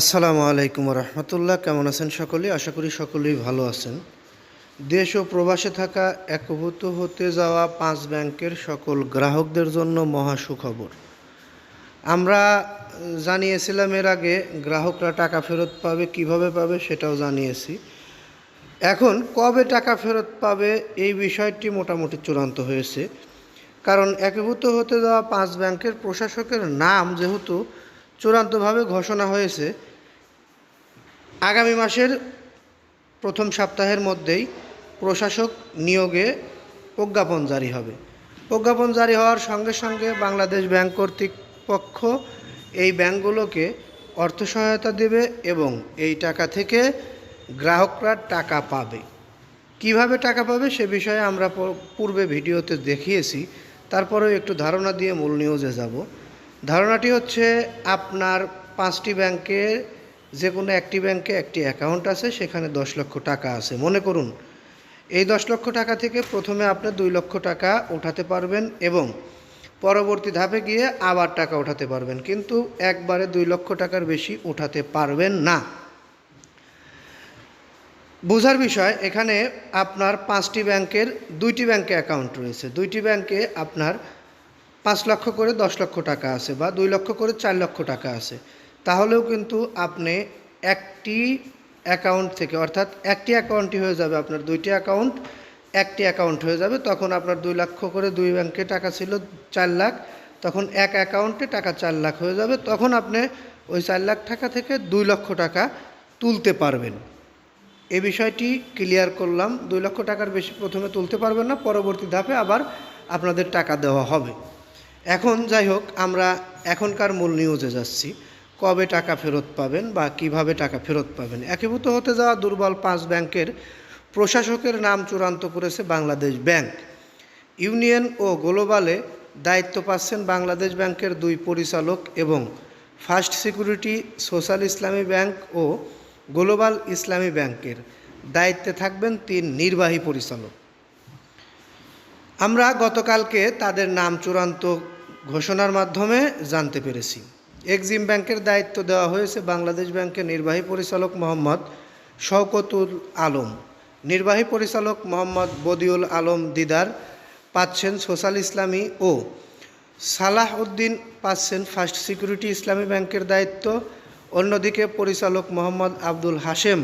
আসসালামু আলাইকুম রহমতুল্লাহ, কেমন আছেন সকলে? আশা করি সকলেই ভালো আছেন। দেশ ও প্রবাসে থাকা, একভূত হতে যাওয়া পাঁচ ব্যাংকের সকল গ্রাহকদের জন্য মহা সুখবর। আমরা জানিয়েছিলাম এর আগে, গ্রাহকরা টাকা ফেরত পাবে, কীভাবে পাবে সেটাও জানিয়েছি। এখন কবে টাকা ফেরত পাবে এই বিষয়টি মোটামুটি চূড়ান্ত হয়েছে। কারণ একভূত হতে যাওয়া পাঁচ ব্যাংকের প্রশাসকের নাম যেহেতু চূড়ান্তভাবে ঘোষণা হয়েছে, আগামী মাসের প্রথম সপ্তাহের মধ্যেই প্রশাসক নিয়োগে প্রজ্ঞাপন জারি হবে। প্রজ্ঞাপন জারি হওয়ার সঙ্গে সঙ্গে বাংলাদেশ ব্যাংক কর্তৃপক্ষ এই ব্যাংকগুলোকে অর্থ সহায়তা দেবে এবং এই টাকা থেকে গ্রাহকরা টাকা পাবে। কীভাবে টাকা পাবে সে বিষয়ে আমরা পূর্বে ভিডিওতে দেখিয়েছি, তারপরেও একটু ধারণা দিয়ে মূল নিউজে যাব। ধারণাটি হচ্ছে আপনার পাঁচটি ব্যাংকে যে কোনো একটি ব্যাংকে একটি অ্যাকাউন্ট আছে, সেখানে দশ লক্ষ টাকা আছে। মনে করুন, এই দশ লক্ষ টাকা থেকে প্রথমে আপনি দুই লক্ষ টাকা ওঠাতে পারবেন এবং পরবর্তী ধাপে গিয়ে আবার টাকা ওঠাতে পারবেন। কিন্তু একবারে দুই লক্ষ টাকার বেশি উঠাতে পারবেন না। বোঝার বিষয়, এখানে আপনার পাঁচটি ব্যাংকের দুইটি ব্যাংকে অ্যাকাউন্ট রয়েছে। দুইটি ব্যাংকে আপনার পাঁচ লক্ষ করে দশ লক্ষ টাকা আছে বা দুই লক্ষ করে চার লক্ষ টাকা আছে। তাহলেও কিন্তু আপনি একটি অ্যাকাউন্ট থেকে, অর্থাৎ একটি অ্যাকাউন্টই হয়ে যাবে আপনার দুইটি অ্যাকাউন্ট একটি অ্যাকাউন্ট হয়ে যাবে। তখন আপনার দুই লক্ষ করে দুই ব্যাংকে টাকা ছিল চার লাখ, তখন এক অ্যাকাউন্টে টাকা চার লাখ হয়ে যাবে। তখন আপনি ওই চার লাখ টাকা থেকে দুই লক্ষ টাকা তুলতে পারবেন। এ বিষয়টি ক্লিয়ার করলাম। দুই লক্ষ টাকার বেশি প্রথমে তুলতে পারবেন না, পরবর্তী ধাপে আবার আপনাদের টাকা দেওয়া হবে। এখন যাই হোক, আমরা এখনকার মূল নিউজে যাচ্ছি। কবে টাকা ফেরত পাবেন বা কীভাবে টাকা ফেরত পাবেন? একীভূত হতে যাওয়া দুর্বল পাঁচ ব্যাংকের প্রশাসকের নাম চূড়ান্ত করেছে বাংলাদেশ ব্যাংক। ইউনিয়ন ও গ্লোবালে দায়িত্ব পাচ্ছেন বাংলাদেশ ব্যাংকের দুই পরিচালক এবং first security social Islami bank ও গ্লোবাল ইসলামী ব্যাংকের। দায়িত্বে থাকবেন তিন নির্বাহী পরিচালক। আমরা গতকালকে তাদের নাম চূড়ান্ত ঘোষণার মাধ্যমে জানতে পেরেছি। এক্সিম ব্যাংকের দায়িত্ব দেওয়া হয়েছে বাংলাদেশ ব্যাংকের নির্বাহী পরিচালক মোহাম্মদ শওকতুল আলম। নির্বাহী পরিচালক মোহাম্মদ বদিউল আলম দিদার পাচ্ছেন সোশ্যাল ইসলামী ও সালাহ উদ্দিন পাচ্ছেন ফার্স্ট সিকিউরিটি ইসলামী ব্যাংকের দায়িত্ব। অন্যদিকে পরিচালক মোহাম্মদ আব্দুল হাশেম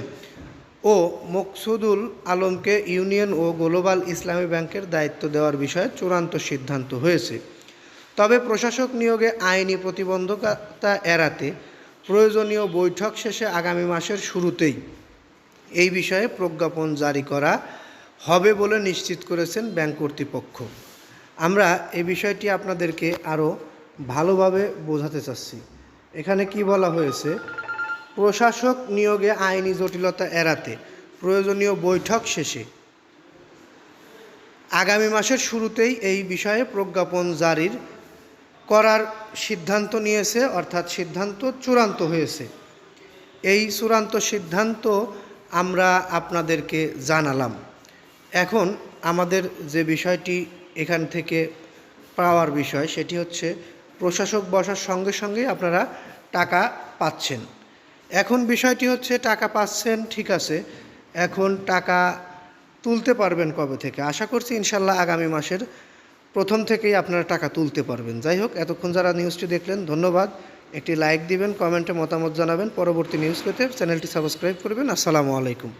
ও মকসুদুল আলমকে ইউনিয়ন ও গ্লোবাল ইসলামী ব্যাংকের দায়িত্ব দেওয়ার বিষয়ে চূড়ান্ত সিদ্ধান্ত হয়েছে। তবে প্রশাসক নিয়োগে আইনি প্রতিবন্ধকতা এড়াতে প্রয়োজনীয় বৈঠক শেষে আগামী মাসের শুরুতেই এই বিষয়ে প্রজ্ঞাপন জারি করা হবে বলে নিশ্চিত করেছেন ব্যাংক কর্তৃপক্ষ। আমরা এই বিষয়টি আপনাদেরকে আরও ভালোভাবে বোঝাতে চাচ্ছি। এখানে কি বলা হয়েছে? প্রশাসক নিয়োগে আইনি জটিলতা এড়াতে প্রয়োজনীয় বৈঠক শেষে আগামী মাসের শুরুতেই এই বিষয়ে প্রজ্ঞাপন জারির করার সিদ্ধান্ত নিয়েছে, অর্থাৎ সিদ্ধান্ত চূড়ান্ত হয়েছে। এই চূড়ান্ত সিদ্ধান্ত আমরা আপনাদেরকে জানালাম। এখন আমাদের যে বিষয়টি এখান থেকে পাওয়ার বিষয়, সেটি হচ্ছে প্রশাসক বসার সঙ্গে সঙ্গেই আপনারা টাকা পাচ্ছেন। এখন বিষয়টি হচ্ছে টাকা পাচ্ছেন, ঠিক আছে, এখন টাকা তুলতে পারবেন কবে থেকে? আশা করছি ইনশাল্লাহ আগামী মাসের প্রথম থেকেই আপনারা টাকা তুলতে পারবেন। যাই হোক, এতক্ষণ যারা নিউজটি দেখলেন, ধন্যবাদ। একটি লাইক দিবেন কমেন্টে মতামত জানাবেন। পরবর্তী নিউজ পেতে চ্যানেলটি সাবস্ক্রাইব করবেন। আসসালামু আলাইকুম।